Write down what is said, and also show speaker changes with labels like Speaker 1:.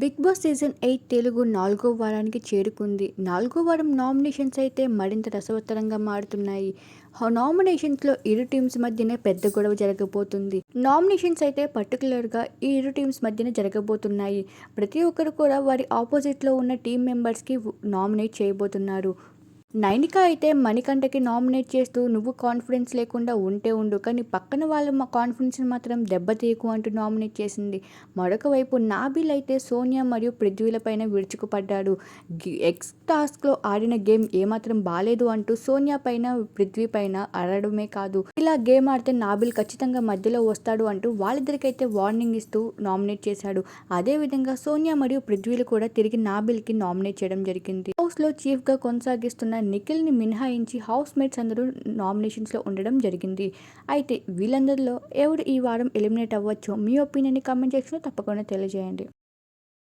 Speaker 1: Bigg Boss season eight Telugu నాలుగో వారానికి చేరుకుంది. నాలుగో వారం నామినేషన్స్ అయితే మరింత రసవత్తరంగా మారుతున్నాయి. నామినేషన్స్లో ఇరు టీమ్స్ మధ్యనే పెద్ద గొడవ జరగబోతుంది. నామినేషన్స్ అయితే పర్టికులర్గా ఈ ఇరు టీమ్స్ మధ్యనే జరగబోతున్నాయి. ప్రతి ఒక్కరు కూడా వారి ఆపోజిట్లో ఉన్న టీం మెంబర్స్కి నామినేట్ చేయబోతున్నారు. నైనిక అయితే మణికంఠకి నామినేట్ చేస్తూ నువ్వు కాన్ఫిడెన్స్ లేకుండా ఉంటే ఉండు కానీ పక్కన వాళ్ళు మా కాన్ఫిడెన్స్ని మాత్రం దెబ్బతీయకు అంటూ నామినేట్ చేసింది. మరొక వైపు నాబిల్ అయితే సోనియా మరియు పృథ్వీలపైన విరుచుకుపడ్డాడు. ఎక్స్ టాస్క్లో ఆడిన గేమ్ ఏమాత్రం బాగాలేదు అంటూ సోనియా పైన పృథ్వీ పైన అరడమే కాదు. ఇలా గేమ్ ఆడితే నాబిల్ ఖచ్చితంగా మధ్యలో వస్తాడు అంటూ వాళ్ళిద్దరికైతే వార్నింగ్ ఇస్తూ నామినేట్ చేశాడు. అదేవిధంగా సోనియా మరియు పృథ్వీలు కూడా తిరిగి నాబిల్కి నామినేట్ చేయడం జరిగింది. హౌస్లో చీఫ్గా కొనసాగిస్తున్న నిఖిల్ని మినహాయించి హౌస్ మేట్స్ అందరూ నామినేషన్స్లో ఉండడం జరిగింది. అయితే వీళ్ళందరిలో ఎవరు ఈ వారం ఎలిమినేట్ అవ్వచ్చో మీ ఒపీనియన్ని కామెంట్ సెక్షన్లో తప్పకుండా తెలియజేయండి.